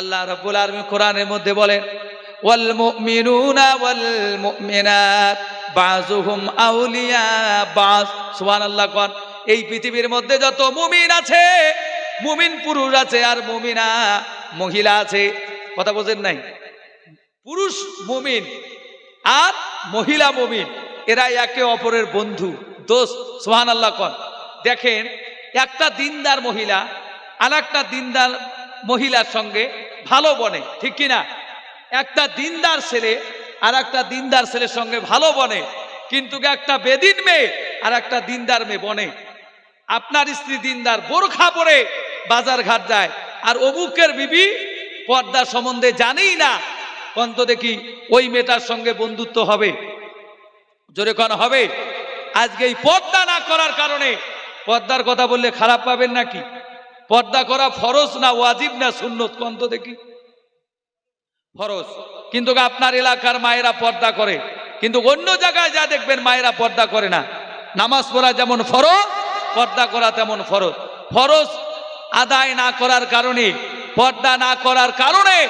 আল্লাহ রাব্বুল আলামিন কোরআনের মধ্যে বলেন ওয়াল মুমিনুনা ওয়াল মুমিনাত, বাযুহুম আউলিয়া বাজ সুবহানাল্লাহ কোন এই পৃথিবীর মধ্যে যত মুমিন আছে, মুমিন পুরুষ আছে আর মুমিনা মহিলা আছে, কথা বোঝেন নাই? পুরুষ মুমিন আর মহিলা মুমিন এরা একে অপরের বন্ধু দোষ সোহান আল্লাহ কন দেখেন, একটা দিনদার মহিলা আর একটা দিনদার মহিলার সঙ্গে ভালো বনে, ঠিক কিনা? একটা দিনদার ছেলে আর একটা দিনদার ছেলের সঙ্গে ভালো বনে, কিন্তু একটা বেদিন মেয়ে আর একটা দিনদার মেয়ে বনে। আপনার স্ত্রী দিনদার বোরখা পরে বাজার ঘাট যায়, আর অমুকের বিবি পর্দা সম্বন্ধে জানেই না কন্ত দেখি ওই মেয়েটার সঙ্গে বন্ধুত্ব হবে। জোরে কোন, হবে। আজকে এই পর্দা না করার কারণে পর্দার কথা বললে খারাপ পাবেন নাকি? পর্দা করা ফরজ না ওয়াজিব না সুন্নত? কন্ত দেখি। ফরজ। কিন্তু আপনার এলাকার মায়েরা পর্দা করে। কিন্তু অন্য জায়গায় যা দেখবেন মায়েরা পর্দা করে না। নামাজ পড়া যেমন ফরজ, পর্দা করা তেমন ফরজ। ফরজ আদায় না করার কারণে, পর্দা না করার কারণে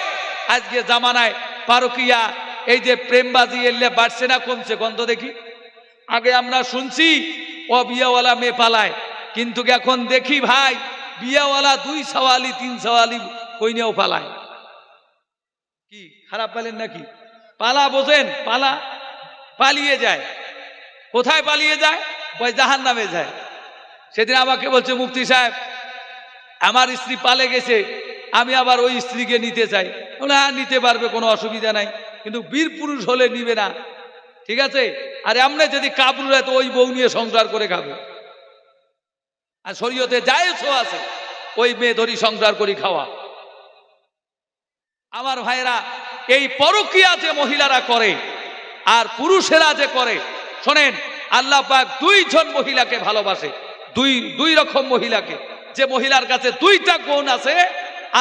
আজকে জামানায় পারকিয়া, এই যে প্রেমবাজি এলে বাড়ছে না কমছে গন্ধ দেখি। আগে আমরা শুনছি, ও বিয়াওয়ালা মেয়ে পালায়। কিন্তু এখন দেখি ভাই বিয়াওয়ালা, দুই সওয়ালি, তিন সওয়ালি কইনেও পালায়। কি, খারাপ পেলেন নাকি? পালা বোঝেন, পালা, পালিয়ে যায়। কোথায় পালিয়ে যায়? ওই জাহান নামে যায়। সেদিন আমাকে বলছে, মুফতি সাহেব, আমার স্ত্রী পালে গেছে, আমি আবার ওই স্ত্রীকে নিতে চাই। বলে হ্যাঁ নিতে পারবে, কোনো অসুবিধা নাই। কিন্তু বীর পুরুষ হলে নিবে না। ঠিক আছে? আর এমনি যদি কাবরু হয়, তো ওই বউ নিয়ে সংসার করে খাবে। আর শরীয়তে জায়েজও আছে। ওই মেয়ে ধরি সংসার করি খাওয়া। আমার ভাইরা এই পরকিয়া যে মহিলারা করে আর পুরুষেরা যে করে, শোনেন, আল্লাহ পাক দুইজন মহিলাকে ভালোবাসে। দুই দুই রকম মহিলাকে। যে মহিলার কাছে দুইটা গুণ আছে,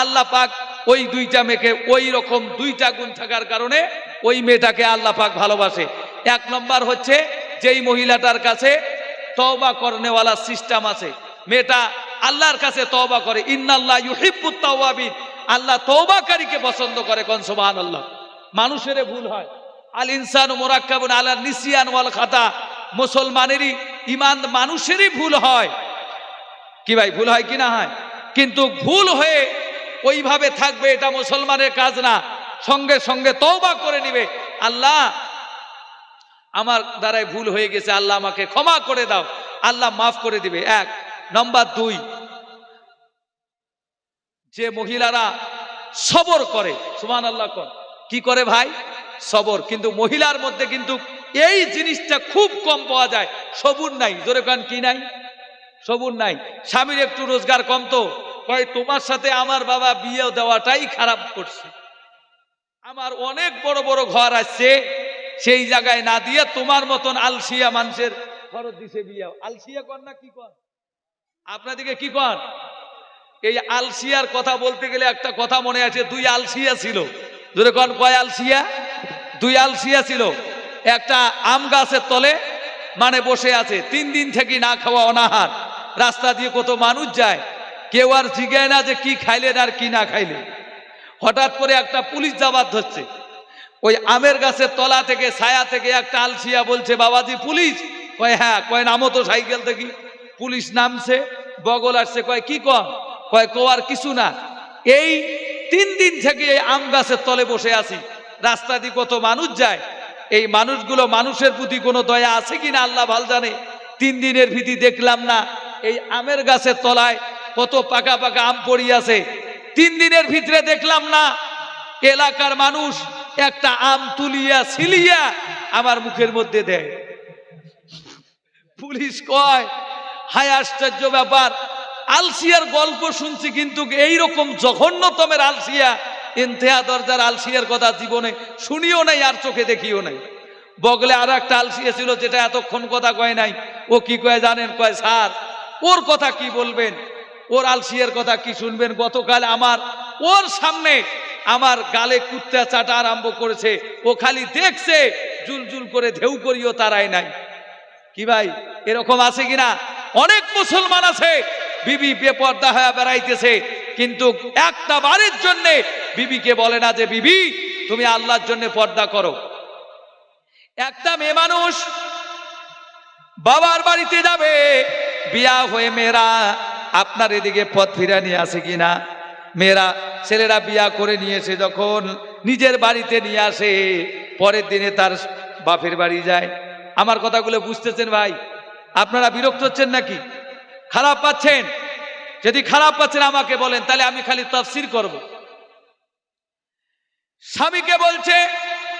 আল্লাহ পাক ওই দুইটা মেয়েকে ওই রকম দুইটা গুণ থাকার কারণে ওই মেয়েটাকে আল্লাহ পাক ভালোবাসে। এক নম্বর হচ্ছে, যেই মহিলাটার কাছে তওবা করনেওয়ালা সিস্টেম আছে মেয়েটা আল্লাহর কাছে তওবা করে, ইন্নাল্লাহ ইউহিব্বুত তাওয়াবিন। আল্লাহ তওবাকারীকে পছন্দ করে কোন, সুবহানাল্লাহ। মানুষের ভুল হয়। আল ইনসান মোরাক্কাবুন আলা নিসিয়ান ওয়াল খাতা। মুসলমানেরই ইমান মানুষেরই ভুল হয়। কি ভাই, ভুল হয় কি না হয়? কিন্তু ভুল হয়ে ওইভাবে থাকবে এটা মুসলমানের কাজ না। সঙ্গে সঙ্গে তওবা করে নিবে। আল্লাহ, আমার দ্বারাই ভুল হয়ে গেছে, আল্লাহ আমাকে ক্ষমা করে দাও। আল্লাহ মাফ করে দিবে। এক নম্বর দুই, যে মহিলারা সবর করে সুমান আল্লাহ কি করে ভাই? সবর। কিন্তু মহিলার মধ্যে কিন্তু এই জিনিসটা খুব কম পাওয়া যায়। সবুর নাই, জোরে কান, কি নাই? সবুর নাই। স্বামীর একটু রোজগার কম তো। কয়, তোমার সাথে আমার বাবা বিয়ে দেওয়াটাই খারাপ করছে। আমার অনেক বড় বড় ঘর আছে, সেই জায়গায় না দিয়ে তোমার মতন আলসিয়া মানুষের খরচ দিছে বিয়ে। আলসিয়া কর না কি কর আপনাদিকে কি কর? এই আলসিয়ার কথা বলতে গেলে একটা কথা মনে আছে, দুই আলসিয়া ছিল। ধরে কন, কয় আলসিয়া? দুই আলসিয়া ছিল। একটা আম গাছের তলে মানে বসে আছে। তিন দিন থেকে না খাওয়া অনাহার। রাস্তা দিয়ে কত মানুষ যায়। কেউ আর জিগায় না যে কি খাইলেন আর কি না খাইলেন। হঠাৎ করে একটা পুলিশ যাবার ধরছে। ওই আমের গাছের তলা থেকে, ছায়া থেকে একটা আলসিয়া বলছে, বাবাজি, পুলিশ? কয় হ্যাঁ। কয়, নামো তো সাইকেল থেকে পুলিশ নামছে। বগল আসছে, কয়, কি কম? কয় কোয়ার কিছু না। এই তিন দিন থেকে এই আম গাছের তলে বসে আছি। রাস্তা দিয়ে কত মানুষ যায়, এই মানুষগুলো মানুষের প্রতি কোনো দয়া আছে কিনা আল্লাহ ভালো জানে। তিন দিনের ভীতি দেখলাম না, এই আমের গাছের তলায় কত পাকা পাকা আম পড়িয়াছে তিন দিনের ভিতরে দেখলাম না, এলাকার মানুষ একটা আম তুলিয়া, ছিলিয়া আমার মুখের মধ্যে দেয়। পুলিশ কয় হায় আশ্চর্য ব্যাপার। আলসিয়ার গল্প শুনছি কিন্তু এইরকম জঘন্যতমের আলসিয়া। ইন্তেহা দরজার আলসিয়ার কথা জীবনে শুনিও নাই আর চোখে দেখিও নাই। বগলে আর একটা আলসিয়া ছিল যেটা এতক্ষণ কথা কয় নাই। ও কি কয় জানেন? কয়, স্যার, ওর কথা কি বলবেন? ওর আলসিয়ার কথা কি শুনবেন? গতকাল আমার, ওর সামনে আমার গালে কুত্তা চাটা আরম্ভ করেছে। ও খালি দেখছে জুল জুল করে ঢেউ করিও তারাই নাই। কি ভাই, এরকম আছে কিনা? অনেক মুসলমান আছে। বিবি বেপর্দা হয়ে বেড়াইতেছে। কিন্তু একটা বারের জন্যে বিবিকে বলে না যে, বিবি, তুমি আল্লাহর জন্য পর্দা করো। একটা মেয়ে মানুষ বাবার বাড়িতে যাবে। বিয়া হয়ে মেয়েরা আপনার এদিকে পথ ফিরা নিয়ে আসে কিনা? মেয়েরা, ছেলেরা বিয়া করে নিয়েছে যখন নিজের বাড়িতে নিয়ে আসে, পরের দিনে তার বাপের বাড়ি যায়। আমার কথাগুলো বুঝতেছেন ভাই? আপনারা বিরক্ত হচ্ছেন নাকি? খারাপ পাচ্ছেন? যদি খারাপ পাচ্ছেন আমাকে বলেন, তাহলে আমি খালি তফসির করব। স্বামীকে বলছে,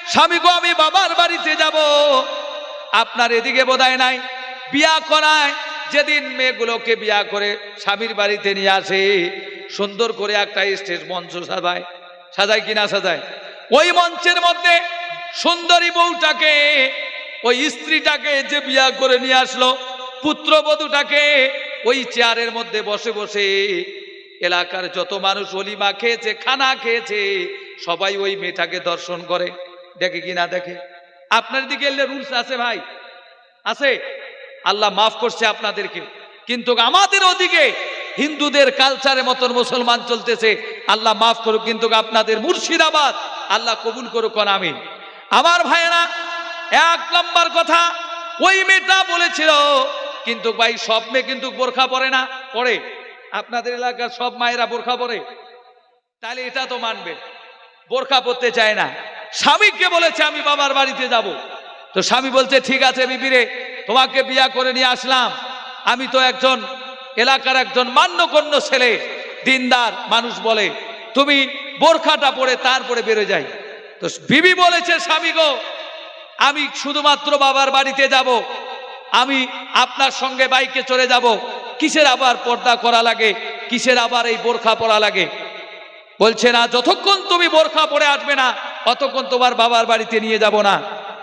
স্বামী গো, আমি বাবার বাড়িতে যাব। আপনার এদিকে বোধহয় নাই, বিয়া করায়। যেদিন মেয়েগুলোকে বিয়া করে স্বামীর বাড়িতে নিয়ে আসে, সুন্দর করে একটা স্টেজ মঞ্চ সাজায়। সাজায় কিনা সাজায়? ওই মঞ্চের মধ্যে সুন্দরী বউটাকে ওই স্ত্রীটাকে যে বিয়া করে নিয়ে আসলো, পুত্রবধূটাকে ওই চেয়ারের মধ্যে বসে বসে এলাকার যত মানুষ অলিমা খেয়েছে, খানা খেয়েছে, সবাই ওই মেয়েটাকে দর্শন করে। দেখে কি না দেখে? আপনার দিকে এলে রুলস আছে ভাই। আছে? আল্লাহ মাফ করছে আপনাদেরকে। কিন্তু আমাদের ওদিকে হিন্দুদের কালচারের মতন মুসলমান চলতেছে, আল্লাহ মাফ করুক, কিন্তু আপনাদের মুর্শিদাবাদ, আল্লাহ কবুল করুক, আমিন। আমার ভাইয়েরা এক নম্বর কথা, ওই মেয়েটা বলেছিল, কিন্তু ভাই, সব মেয়ে কিন্তু বোরখা পরে না, পরে। আপনাদের এলাকার সব মায়েরা বোরখা পরে। তাহলে এটা তো মানবে। বোরখা পরতে চায় না। স্বামীকে বলেছে, আমি বাবার বাড়িতে যাব। তো স্বামী বলছে, ঠিক আছে বিবিরে, তোমাকে বিয়া করে নিয়ে আসলাম। আমি তো একজন, এলাকার একজন মান্যগণ্য ছেলে, দিনদার মানুষ বলে। তুমি বোরখাটা পরে তারপরে বেরো যাই। তো বিবি বলেছে, স্বামী গো আমি শুধুমাত্র বাবার বাড়িতে যাব। আমি আপনার সঙ্গে বাইকে চলে যাব। কিসের আবার পর্দা করা লাগে? কিসের আবার এই বোরখা পরা লাগে? বলছে, না, যতক্ষণ তুমি বোরখা পরে আসবে না অতক্ষণ তোমার বাবার বাড়িতে নিয়ে যাব না।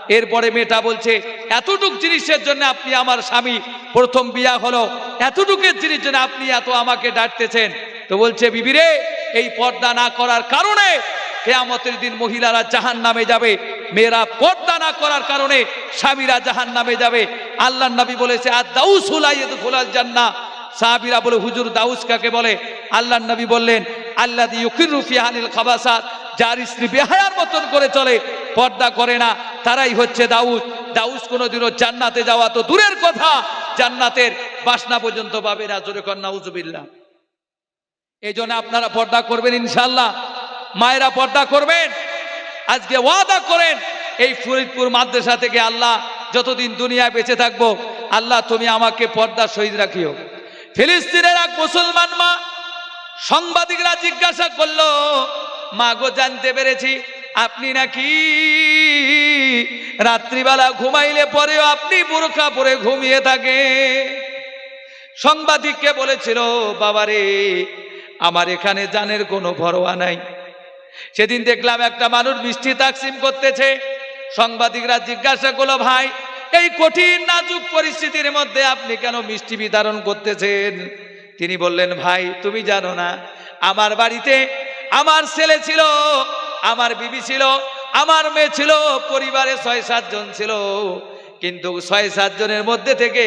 এরপরে মেয়েটা বলছে, এতটুক জিনিসের জন্য আপনি আমার স্বামী, প্রথম বিয়া হলো। এতটুকের জিনিস জন্য আপনি এত আমাকে ডাকতেছেন। তো বলছে, বিবিরে, এই পর্দা না করার কারণে কেয়ামতের দিন মহিলারা জাহান নামে যাবে। মেয়েরা পর্দা না করার কারণে স্বামীরা জাহান নামে যাবে। আল্লাহ নবী বলেছে আর দাউস হুলাইয়েদ জান্না। সাহাবিরা বলে, হুজুর, দাউস কাকে বলে? আল্লাহ নবী বললেন আল্লাহ ইউকির রুফি আনিল খাবাসাত। যার স্ত্রী বেহায়ার মতন করে চলে, পর্দা করে না। তারাই হচ্ছে দাউস। দাউস কোনোদিনও জান্নাতে যাওয়া তো দূরের কথা। জান্নাতের বাসনা পর্যন্ত পাবে না। জোরে কন্যা উজুবিল্লাহ এই জন্য আপনারা পর্দা করবেন ইনশাল্লাহ মায়েরা পর্দা করবেন। আজকে ওয়াদা করেন, এই ফরিদপুর মাদ্রাসা থেকে আল্লাহ, যতদিন দুনিয়ায় বেঁচে থাকব, আল্লাহ তুমি আমাকে পর্দা শহীদ রাখিও। ফিলিস্তিনের এক মুসলমান মা সাংবাদিকরা জিজ্ঞাসা করল, মা গো, জানতে পেরেছি, আপনি নাকি রাত্রিবেলা ঘুমাইলে পরেও আপনি বুরখা পরে ঘুমিয়ে থাকে সাংবাদিককে বলেছিল, বাবারে, আমার এখানে জানের কোনো ভরোয়া নাই। সেদিন দেখলাম একটা মানুষ মিষ্টি তাকসিম করতেছে। সাংবাদিকরা জিজ্ঞাসা করল, ভাই, এই কঠিন নাজুক পরিস্থিতির মধ্যে আপনি কেন মিষ্টি বিতরণ করতেছেন? তিনি বললেন, ভাই, তুমি জানো না, আমার বাড়িতে আমার ছেলে ছিল, আমার বিবি ছিল, আমার মেয়ে ছিল, পরিবারে ছয় সাতজন ছিল। কিন্তু ছয় সাতজনের মধ্যে থেকে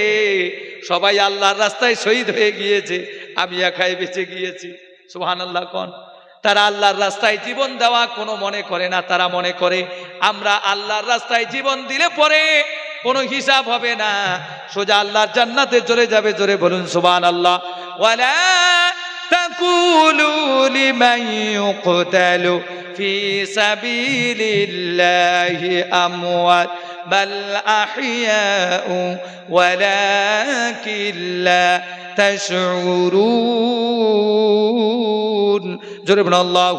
সবাই আল্লাহর রাস্তায় শহীদ হয়ে গিয়েছে। আমি একাই বেঁচে গিয়েছি। সুহান আল্লাহ কন। তারা আল্লাহর রাস্তায় জীবন দেওয়া কোনো মনে করে না তারা মনে করে আমরা আল্লাহর রাস্তায় জীবন দিলে পরে কোনো হিসাব হবে না সোজা আল্লাহর জান্নাতে চলে যাবে জোরে বলুন সুবান আল্লাহ ওয়ালা تقولوا لمن يقتل في سبيل الله أموات بل أحياء ولكن لا تشعرون জোরে আল্লাহু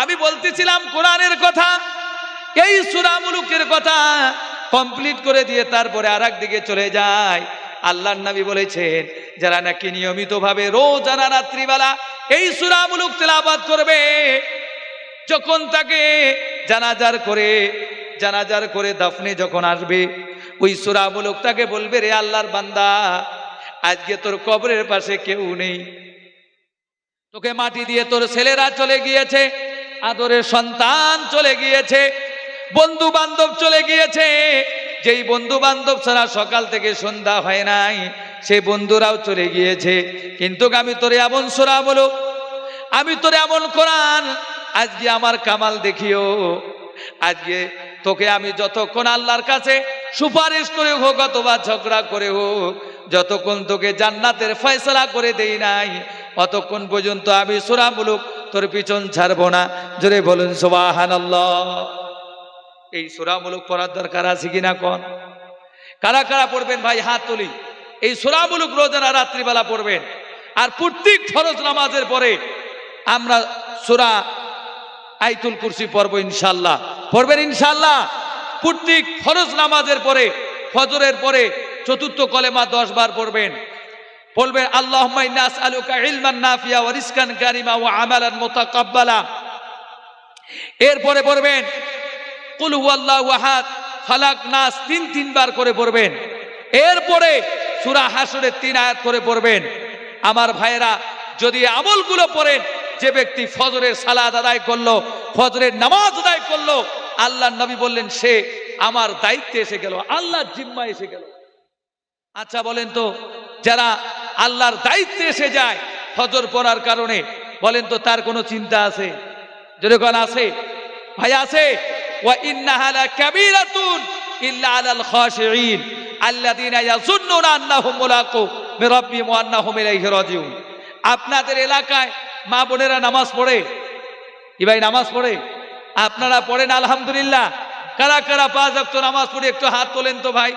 আমি বলতেছিলাম, কোরআনের কথা, এই সুরামুলুকের কথা কমপ্লিট করে দিয়ে তারপরে আর দিকে চলে যায়। আল্লাহর নবী বলেছেন, যারা নাকি নিয়মিতভাবে রোজানা রাত্রিবেলা এই সুরামুলুক তেলাবাদ করবে, যখন তাকে জানাজার করে জানাজার করে দাফনে যখন আসবে, ওই সুরামুলুক তাকে বলবে, রে আল্লাহর বান্দা, আজকে তোর কবরের পাশে কেউ নেই। তোকে মাটি দিয়ে তোর ছেলেরা চলে গিয়েছে, আদরের সন্তান চলে গিয়েছে বন্ধু বান্ধব চলে গিয়েছে। যেই বন্ধু বান্ধব ছাড়া সকাল থেকে সন্ধ্যা হয় নাই সেই বন্ধুরাও চলে গিয়েছে। কিন্তু আমি তোর এমন সোরা বলো, আমি তোর এমন কোরআন, আজকে আমার কামাল দেখিও। আজকে তোকে আমি যতক্ষণ আল্লাহর কাছে সুপারিশ করে হোক অথবা ঝগড়া করে হোক যতক্ষণ তোকে জান্নাতের ফয়সলা করে দেই নাই, অতক্ষণ পর্যন্ত আমি সুরামূলক তোর পিছন ছাড়বো না। জোরে বলুন সোবাহান এই সুরামূলক পড়ার দরকার আছে কিনা কন? কারা কারা পড়বেন ভাই হাত তুলি? এই সুরামূলক রোজানা রাত্রিবেলা পড়বেন। আর প্রত্যেক ফরজ নামাজের পরে আমরা সুরা আইতুল কুরসি পড়ব ইনশাল্লাহ পড়বেন ইনশাল্লাহ প্রত্যেক ফরজ নামাজের পরে, ফজরের পরে চতুর্থ কলেমা দশ বার পড়বেন। বলবেন এরপরে পড়বেন নাস তিন তিনবার করে পড়বেন। এরপরে সূরা হাসরের তিন আয়াত করে পড়বেন। আমার ভাইয়েরা, যদি আমলগুলো পড়েন, যে ব্যক্তি ফজরের সালাদ আদায় করল, ফজরের নামাজ আদায় করল আল্লাহ নবী বললেন, সে আমার দায়িত্বে এসে গেল, আল্লাহর জিম্মা এসে গেল। আচ্ছা বলেন তো, যারা আল্লাহর দায়িত্বে এসে যায় ফজর পড়ার কারণে, বলেন তো তার কোনো চিন্তা আছে? যেরকম আছে? ভাই আছে? আপনাদের এলাকায় মা বোনেরা নামাজ পড়ে? কি ভাই নামাজ পড়ে? আপনারা পড়েন আলহামদুলিল্লাহ। কারা কারা পাঁচ নামাজ পড়ে একটু হাত তোলেন তো ভাই।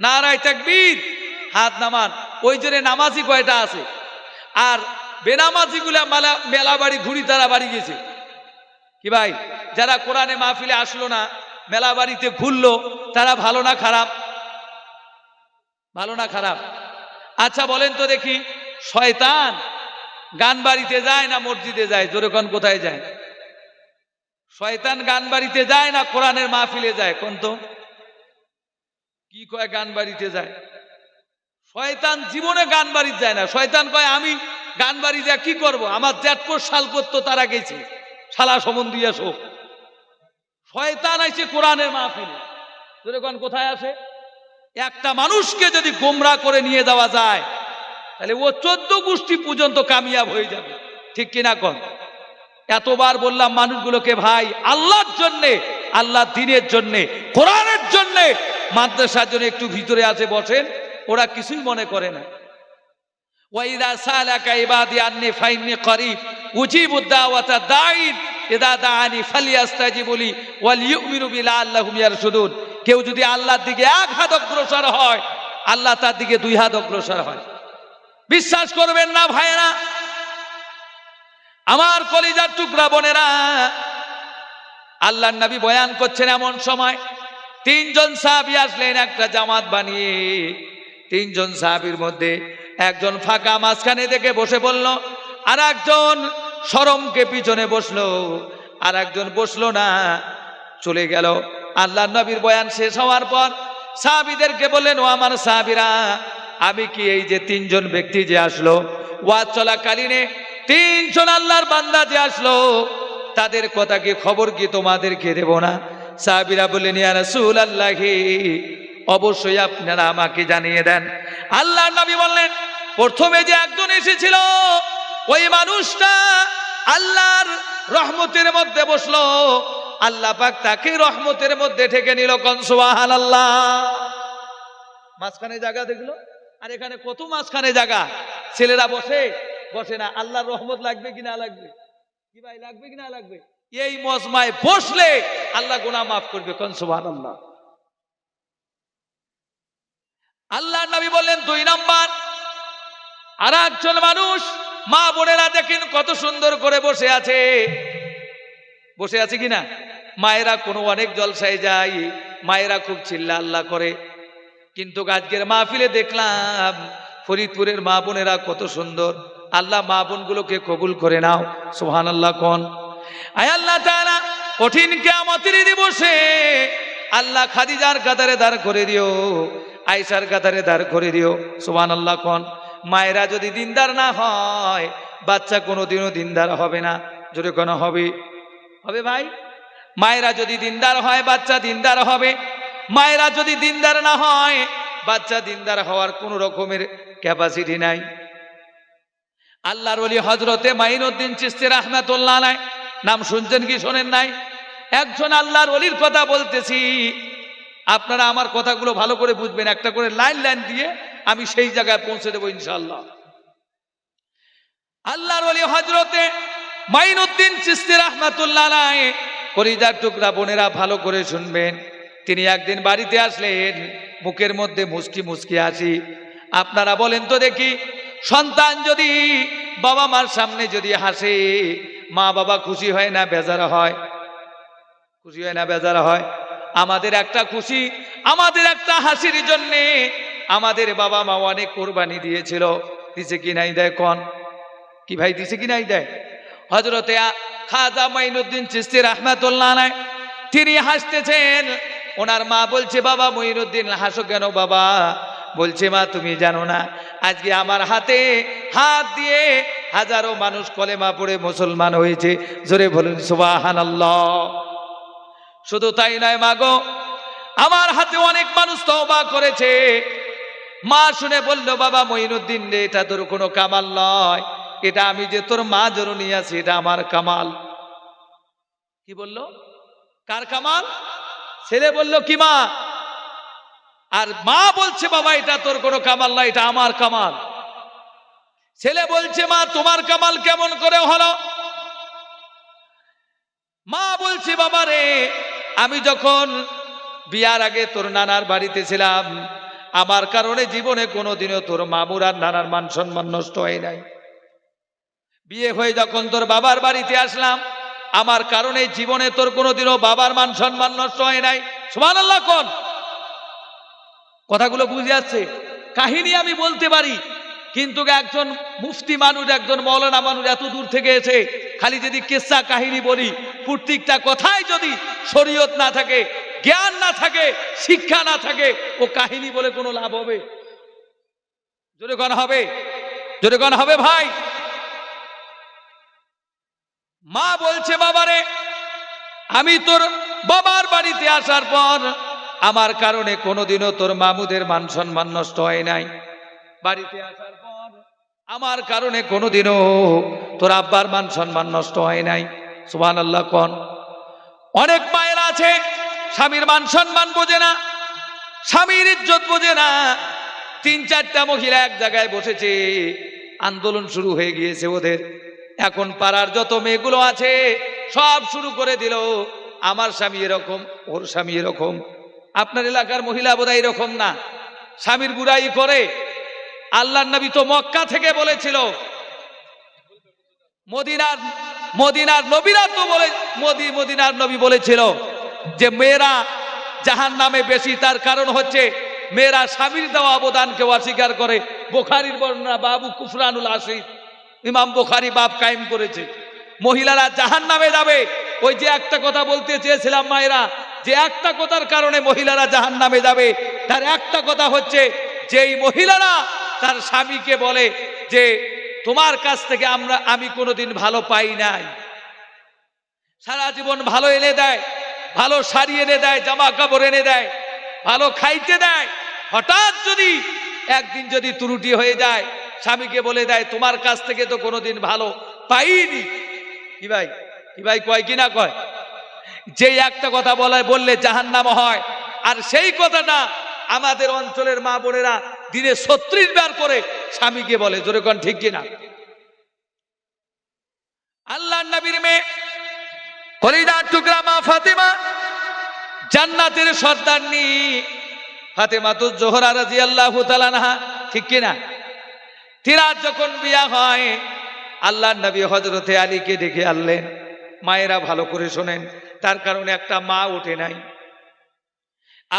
নারায় তাকবীর। হাত নামান। ওই জন্য নামাজি কয়টা আছে? আর বেনামাজিগুলা মালা মেলা বাড়ি ঘুরি তারা বাড়ি গেছে। কি ভাই? যারা কোরআনে মাহফিলে আসলো না, মেলা বাড়িতে ঘুরলো, তারা ভালো না খারাপ? ভালো না খারাপ? আচ্ছা বলেন তো দেখি, শয়তান গান বাড়িতে যায় না মসজিদে যায়? জোরেকন কোথায় যায়? শয়তান গান বাড়িতে যায় না কোরআনের মাহফিলে যায়? কোন তো? কি কয়, গান বাড়িতে যায়? শয়তান জীবনে গান বাড়িতে যায় না। শয়তান কয়, আমি গান বাড়ি যা, কি করব? আমার জ্যাটপোর শাল করতো তারা গেছে। শালা সম্বন্ধী আসো। শয়তান আইছে কোরআনের মাহফিল। যেরকম কোথায় আসে? একটা মানুষকে যদি গোমরা করে নিয়ে যাওয়া যায়, তাহলে ও চোদ্দ গোষ্ঠী পর্যন্ত কামিয়াব হয়ে যাবে। ঠিক কিনা কন? এতবার বললাম মানুষগুলোকে, ভাই, আল্লাহর জন্যে আল্লাহ দিনের জন্যে, কোরআনের জন্যে মাদ্রাসার জন্য একটু ভিতরে আছে, বসেন। ওরা কিছুই মনে করে না। কেউ যদি আল্লাহর দিকে এক হাত অগ্রসর হয়, আল্লাহ তার দিকে দুই হাত অগ্রসর হয়। বিশ্বাস করবেন না, ভাইয়েরা? আমার কলিজার টুকরা বোনেরা, আল্লাহর নবী বয়ান করছেন এমন সময়। তিনজন সাহাবী আসলেন, একটা জামাত বানিয়ে। তিনজন সাহাবীর মধ্যে একজন ফাঁকা মাঝখানে দেখে বসে বলল আর একজন সরমকে পিছনে বসল। আর একজন বসল না, চলে গেল। আল্লাহ নবীর বয়ান শেষ হওয়ার পর সাহাবিদেরকে বললেন, ও আমার সাহাবিরা, আমি কি এই যে তিনজন ব্যক্তি যে আসলো, ওয়াজ চলাকালীনে তিনজন আল্লাহর বান্দা যে আসলো, তাদের কথা কি খবর কি তোমাদেরকে দেব না? সাহাবিরা বললেন, ইয়া রাসূল আল্লাহি অবশ্যই আপনারা আমাকে জানিয়ে দেন। আল্লাহ নবী বললেন, প্রথমে যে একজন এসেছিল, ওই মানুষটা আল্লাহর রহমতের মধ্যে বসল। আল্লাহ পাক তাকে রহমতের মধ্যে ঠেকে নিল কনসোয়াহান আল্লাহ মাঝখানে জায়গা দেখল? আর এখানে কত মাঝখানে জায়গা? ছেলেরা বসে বসে না, আল্লাহর রহমত লাগবে কি না লাগবে? কি ভাই, লাগবে কি না লাগবে? এই মজমায় বসলে আল্লাহ গুনাহ মাফ করবে কনসোয়াহান আল্লাহ আল্লাহ নবী বললেন, দুই নাম্বার আর একজন মানুষ মা বোনেরা দেখেন কত সুন্দর করে বসে আছে। বসে আছে কিনা মায়েরা কোনো অনেক জলসায় যায়, মায়েরা খুব চিল্লা আল্লাহ করে। কিন্তু আজকের মাহফিলে দেখলাম, ফরিদপুরের মা বোনেরা কত সুন্দর। আল্লাহ মা বোনগুলোকে কবুল করে নাও সোহান আল্লাহ কন। আয় আল্লাহ তাআলা, কঠিন কেমতের দিবসে আল্লাহ খাদিজার কাতারে দাঁড় করে দিও আয়সার কাতারে দাঁড় করে দিও। সোহান আল্লাহ কন, মায়েরা যদি দিনদার না হয়, বাচ্চা কোনোদিনও দিনদার হবে না। যদি কোনো হবে? হবে ভাই? মায়েরা যদি দিনদার হয়, বাচ্চা দিনদার হবে। মায়েরা যদি দিনদার না হয়, বাচ্চা দিনদার হওয়ার কোনো রকমের ক্যাপাসিটি নাই। আল্লাহর ওলি হজরতে মাইনুদ্দিন চিস্তি রহমাতুল্লাহ নাই নাম শুনছেন কি, শোনেন নাই? একজন আল্লাহর অলির কথা বলতেছি। আপনারা আমার কথাগুলো ভালো করে বুঝবেন। একটা করে লাইন লাইন দিয়ে আমি সেই জায়গায় পৌঁছে দেবো ইনশাল্লাহ আল্লাহর অলি হজরতে মাইনুদ্দিন চিস্তি রহমাতুল্লাহ নাই করিজার টুকরা বোনেরা ভালো করে শুনবেন। তিনি একদিন বাড়িতে আসলেন মুখের মধ্যে মুসকি মুসকি আসি আপনারা বলেন তো দেখি, সন্তান যদি বাবা মার সামনে যদি হাসে মা বাবা খুশি হয় না, বেজার হয়? খুশি হয় না, বেজার হয়? আমাদের একটা খুশি, আমাদের একটা হাসির জন্যে আমাদের বাবা মা অনেক কোরবানি দিয়েছিল। দিছে কি নাই দেয় কন? কি ভাই, দিছে কি নাই দেয়? হজরতে খাজা মাইনুদ্দিন চিস্তি রহমাতুল্লাহ নাই তিনি হাসতেছেন। ওনার মা বলছে, বাবা মঈনুদ্দিন, হাসো কেন বাবা? বলছে, মা, তুমি জানো না, আজকে আমার হাতে হাত দিয়ে হাজারো মানুষ কলেমা পড়ে মুসলমান হয়েছে। জোরে বলুন সুবাহান শুধু তাই নয়, মাগো, আমার হাতে অনেক মানুষ তওবা করেছে। মা শুনে বলল, বাবা মঈনুদ্দিন রে, এটা তোর কোনো কামাল নয়। এটা আমি যে তোর মা জরুনি আছি এটা আমার কামাল। কি বলল? কার কামাল? ছেলে বলল, কি মা? আর মা বলছে, বাবা, এটা তোর কোনো কামাল না এটা আমার কামাল। ছেলে বলছে, মা, তোমার কামাল কেমন করে হলো? মা বলছে, বাবা রে, আমি যখন বিয়ার আগে তোর নানার বাড়িতে ছিলাম, আমার কারণে জীবনে কোনোদিনও তোর মামুর আর নানার মান সম্মান নষ্ট হয় নাই। বিয়ে হয়ে যখন তোর বাবার বাড়িতে আসলাম, আমার কারণে জীবনে তোর কোনোদিনও বাবার মান সম্মান নষ্ট হয় নাই। সুমান আল্লাহ কথাগুলো বুঝে যাচ্ছে কাহিনী আমি বলতে পারি কিন্তু একজন মুফতি মানুষ, একজন মৌলানা মানুষ এত দূর থেকে এসে খালি যদি কেসা কাহিনী বলি, প্রত্যেকটা কথাই যদি শরীয়ত না থাকে, জ্ঞান না থাকে, শিক্ষা না থাকে, ও কাহিনী বলে কোনো লাভ হবে? জোরে হবে? জোরে হবে ভাই? মা বলছে, বাবারে, আমি তোর বাবার বাড়িতে আসার পর আমার কারণে কোনোদিনও তোর মামুদের মান সম্মান নষ্ট হয় নাই। বাড়িতে আসার আমার কারণে কোনোদিনও তোর আব্বার মান সম্মান নষ্ট হয় নাই। সুবান আল্লাহ কন। অনেক মায়েরা আছে, স্বামীর মান সম্মান বোঝে না, স্বামীর ইজ্জত বোঝে না। তিন চারটা মহিলা এক জায়গায় বসেছে, আন্দোলন শুরু হয়ে গিয়েছে ওদের। এখন পাড়ার যত মেয়েগুলো আছে, সব শুরু করে দিল, আমার স্বামী এরকম, ওর স্বামী এরকম। আপনার এলাকার মহিলা বোধহয় এরকম না। স্বামীর বুড়াই করে আল্লাহ নবী তো মক্কা থেকে বলেছিল। মদিনার মদিনার নবীরা তো বলে, মোদি, মদিনার নবী বলেছিল যে মেয়েরা জাহান নামে বেশি, তার কারণ হচ্ছে মেয়েরা স্বামীর দেওয়া অবদানকে অস্বীকার করে। বোখারির বর্ণনা, বাবু কুফরানুল আসিফ ইমাম বোখারি বাপ কায়েম করেছে। মহিলারা জাহান নামে যাবে। ওই যে একটা কথা বলতে চেয়েছিলাম মায়েরা, যে একটা কথার কারণে মহিলারা জাহান নামে যাবে। তার একটা কথা হচ্ছে, যেই মহিলারা তার স্বামীকে বলে যে, তোমার কাছ থেকে আমরা, আমি কোনোদিন ভালো পাই নাই। সারা জীবন ভালো এনে দেয়, ভালো শাড়ি এনে দেয় জামা কাপড় এনে দেয়, ভালো খাইতে দেয়। হঠাৎ যদি, একদিন যদি ত্রুটি হয়ে যায়, স্বামীকে বলে দেয়, তোমার কাছ থেকে তো কোনোদিন ভালো পাইনি। কি ভাই? কি ভাই কয় কি না কয়? যে একটা কথা বলায় বললে জাহান্নাম হয়। আর সেই কথাটা আমাদের অঞ্চলের মা বোনেরা দিনে ছত্রিশ বার করে স্বামীকে বলে, জোরে কন, ঠিক কিনা? আল্লাহ নবীর মেয়ে হরিদার টুকরা মা ফাতেমা জান্নাতের সর্দারনি ফাতেমা তো জোহরা রাজি আল্লাহ তালানহা ঠিক কিনা? তিরার যখন বিয়া হয় আল্লাহ নবী হজরতে আলীকে ডেকে আনলেন। মায়েরা ভালো করে শোনেন, তার কারণে একটা মা ওঠে নাই।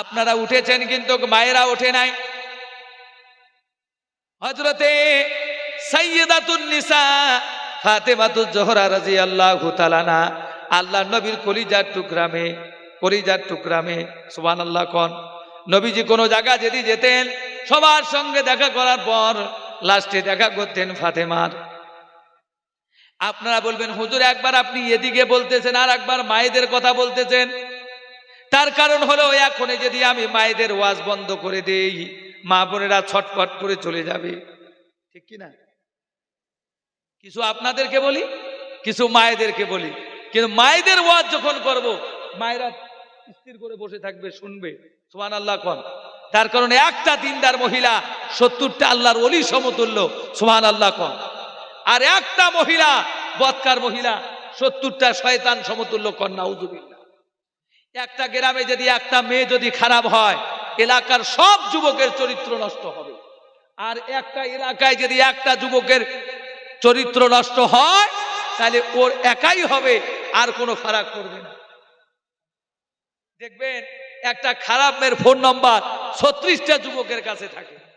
আপনারা উঠেছেন কিন্তু মায়েরা ওঠে নাই। হজরতে সৈয়দাতুন নিসা ফাতেমাতুজ জোহরা রাজি আল্লাহ তালানা আল্লাহ নবীর কলিজার টুকরামে কলিজার টুকরামে সুবান আল্লাহ কন, নবীজি কোনো জায়গা যদি যেতেন, সবার সঙ্গে দেখা করার পর লাস্টে দেখা করতেন ফাতেমার। আপনারা বলবেন, হুজুর, একবার আপনি এদিকে বলতেছেন আর একবার মায়েদের কথা বলতেছেন। তার কারণ হলো, এখন যদি আমি মায়েদের ওয়াজ বন্ধ করে দেই মা বোনেরা ছটফট করে চলে যাবে। ঠিক কি না কিছু আপনাদেরকে বলি, কিছু মায়েদেরকে বলি। কিন্তু মায়েদের ওয়াজ যখন করব, মায়েরা স্থির করে বসে থাকবে, শুনবে। সোহান আল্লাহ কন। তার কারণে একটা দিনদার মহিলা সত্তরটা আল্লাহর অলি সমতুল্য। সোহান আল্লাহ কন। আর একটা মহিলা, বৎকার মহিলা, সত্তরটা শয়তান সমতুল্য কন্যা উজুবিল্লা একটা গ্রামে যদি একটা মেয়ে যদি খারাপ হয় এলাকার সব যুবকের চরিত্র নষ্ট হবে। আর একটা এলাকায় যদি একটা যুবকের চরিত্র নষ্ট হয়, তাহলে ওর একাই হবে, আর কোনো ফারাক করবে না। দেখবেন, একটা খারাপ মেয়ের ফোন নম্বর ছত্রিশটা যুবকের কাছে থাকে।